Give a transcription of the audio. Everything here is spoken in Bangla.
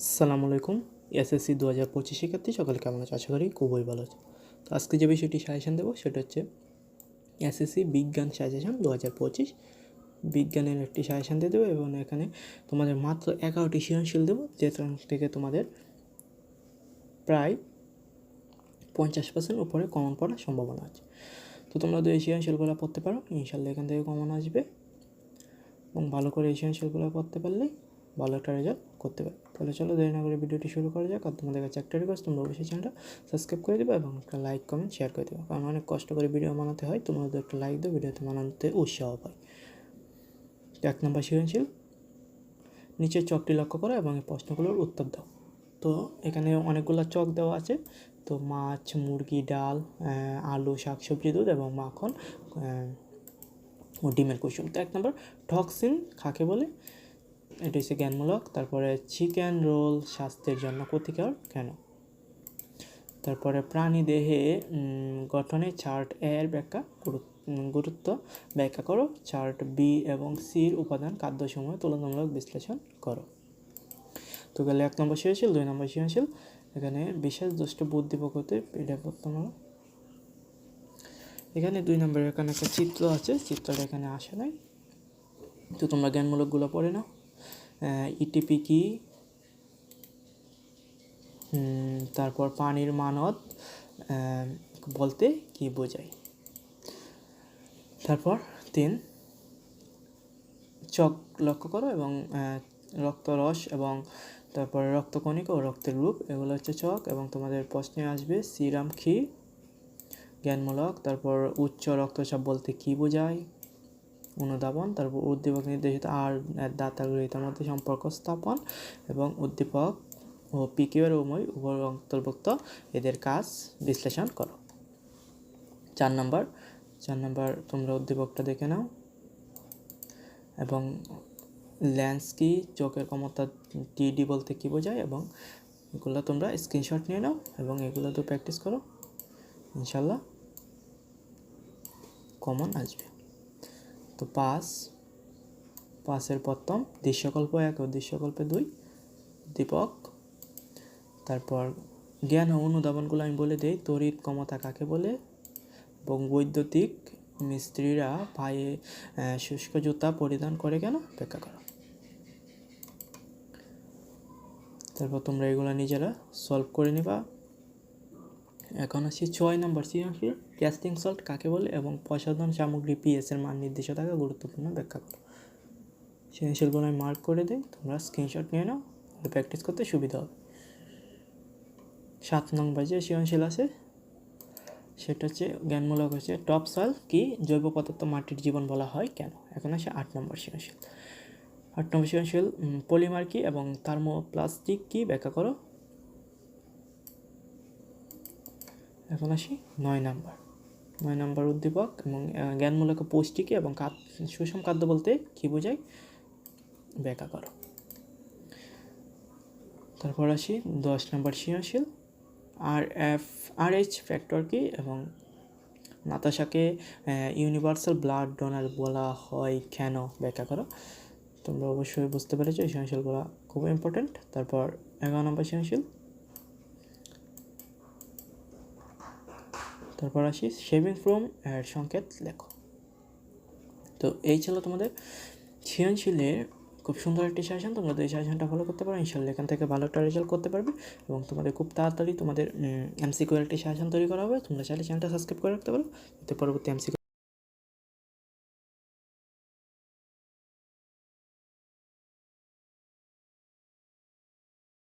আসসালামু আলাইকুম। এসএসসি দু হাজার পঁচিশ শিক্ষার্থী, সকলে কেমন আছে? আশা করি খুবই ভালো আছে। তো আজকে যে বিষয়টি সাজেশন দেবো, সেটা হচ্ছে এসএসসি বিজ্ঞান সাজেশন দু হাজার পঁচিশ। বিজ্ঞানের একটি সাজেশন দিয়ে দেবো এবং এখানে তোমাদের মাত্র এগারোটি সৃজনশীল দেবো, যে থেকে তোমাদের প্রায় পঞ্চাশ পার্সেন্ট উপরে কমন পড়ার সম্ভাবনা আছে। তো তোমরা যদি এই সৃজনশীলগুলো পড়তে পারো, ইনশাল্লাহ এখান থেকে কমন আসবে। এবং ভালো করে এই সৃজনশীলগুলো পড়তে পারলেই ভালো একটা রেজাল্ট করতে পারবে। তাহলে চলো দেরি না করে ভিডিওটি শুরু করা যাক। আর তোমাদের কাছে একটা রিকোয়েস্ট তোমরা অবশ্যই চ্যানেলটা সাবস্ক্রাইব করে দেবে এবং একটা লাইক কমেন্ট শেয়ার করে দেবে। কারণ অনেক কষ্ট করে ভিডিও বানাতে হয় যদি একটা লাইক দাও ভিডিওতে বানাতে উৎসাহ পায় এক নম্বর সৃজনশীল। নিচের চকটি লক্ষ্য করো এবং এই প্রশ্নগুলোর উত্তর দাও। তো এখানে অনেকগুলো চক দেওয়া আছে। তো মাছ, মুরগি, ডাল আলু, শাকসবজি, দুধ এবং মাখন ও ডিমের কুসুম। তো এক নম্বর টক্সিন কাকে বলে? এটা হচ্ছে জ্ঞানমূলক। তারপরে চিকেন রোল স্বাস্থ্যের জন্য ক্ষতিকর কেন? তারপরে প্রাণী দেহে গঠনে চার্ট এর ব্যাখ্যা গুরু- গুরুত্ব ব্যাখ্যা করো। চার্ট বি এবং সির উপাদান খাদ্যসমূহ তুলনামূলক বিশ্লেষণ করো। তো গেলে এক নম্বর সৃজনশীল, দুই নম্বর সৃজনশীল। এখানে বিশেষ দুষ্ট বুদ্ধি প্রকৃতির এটা বর্তমান। এখানে দুই নম্বরের এখানে একটা চিত্র আছে, চিত্রটা এখানে আসে নাই। তো তোমরা জ্ঞানমূলকগুলো পড়ে নাও। ইটিপি কি তারপর পানির মানত বলতে কি বোঝায়? তারপর তিন, চক লক্ষ্য করো এবং রক্তরস এবং তারপরে রক্তকণিকা ও রক্তের রূপ, এগুলো হচ্ছে চক এবং তোমাদের প্রশ্নে আসবে সিরাম ক্ষীর, জ্ঞানমূলক, তারপর উচ্চ রক্তচাপ বলতে কি বোঝায়? অনুধাবন, তারপর উদ্দীপক নির্দেশিত আর দাতা গৃহীতার মধ্যে সম্পর্ক স্থাপন এবং উদ্দীপক ও পিকিউর উভয় উভয় অন্তর্ভুক্ত। এদের কাজ বিশ্লেষণ করো। চার নম্বর চার নম্বর তোমরা উদ্দীপকটা দেখে নাও। এবং ল্যান্স কি, চোখের ক্ষমতা টিডি বলতে কী বোঝায় এবং এগুলো তোমরা স্ক্রিনশট নিয়ে নাও এবং এগুলো তো প্র্যাকটিস করো। ইনশাল্লাহ, কমন আসবে। তো পাস পাসের প্রথম, দৃশ্যকল্প এক ও দৃশ্যকল্পে দুই, দীপক। তারপর জ্ঞান ও অনুধাবনগুলো আমি বলে দিই, তড়িৎ ক্ষমতা কাকে বলে? এবং বৈদ্যুতিক মিস্ত্রিরা পায়ে শুষ্ক জুতা পরিধান করে কেন? ব্যাখ্যা করো। তারপর তোমরা এগুলো নিজেরা সলভ করে নিবা। এখন আসি ছয় নম্বর সৃজনশীল ক্যাস্টিং সল্ট কাকে বলে এবং প্রসাধন সামগ্রী পিএস এর মান নির্দিষ্ট থাকা গুরুত্বপূর্ণ ব্যাখ্যা করো। সৃজনশীলগুলো আমি মার্ক করে দিই, তোমরা স্ক্রিনশট নিয়ে নাও প্র্যাকটিস করতে সুবিধা হবে। সাত নম্বর যে সৃজনশীল আছে, সেটা হচ্ছে জ্ঞানমূলক হচ্ছে টপ সয়েল কি জৈব পদার্থ মাটির জীবন বলা হয় কেন? এখন আসে আট নম্বর সৃজনশীল আট নম্বর সৃজনশীল পলিমার কি এবং থার্মোপ্লাস্টিক কি ব্যাখ্যা করো? এখন আসি নয় নাম্বার। নয় নাম্বার উদ্দীপক এবং জ্ঞানমূলক পুষ্টিকে এবং সুষম খাদ্য বলতে কী বোঝায়? ব্যাখ্যা করো। তারপর আসি, দশ নম্বর সৃজনশীল। আর এফ, আর এইচ ফ্যাক্টর কি এবং নাতাশাকে ইউনিভার্সাল ব্লাড ডোনার বলা হয় কেন? ব্যাখ্যা করো। তোমরা অবশ্যই বুঝতে পেরেছ এই সৃজনশীলগুলো খুব ইম্পর্টেন্ট তারপর এগারো নম্বর সৃজনশীল। তারপর আসি শেভিং ফ্রম এর সংকেত লেখো। তো এই ছিল তোমাদের সৃজনশীলের খুব সুন্দর একটি সেশন তোমরা এই সেশনটা ফলো করতে পারো ইনশাল্লাহ এখান থেকে ভালো একটা রেজাল্ট করতে পারবে এবং তোমাদের খুব তাড়াতাড়ি তোমাদের এমসিকিউ একটি সেশন তৈরি করা হবে। তোমরা চাইলে চ্যানেলটা সাবস্ক্রাইব করে রাখতে পারো। পরবর্তী এমসিকিউ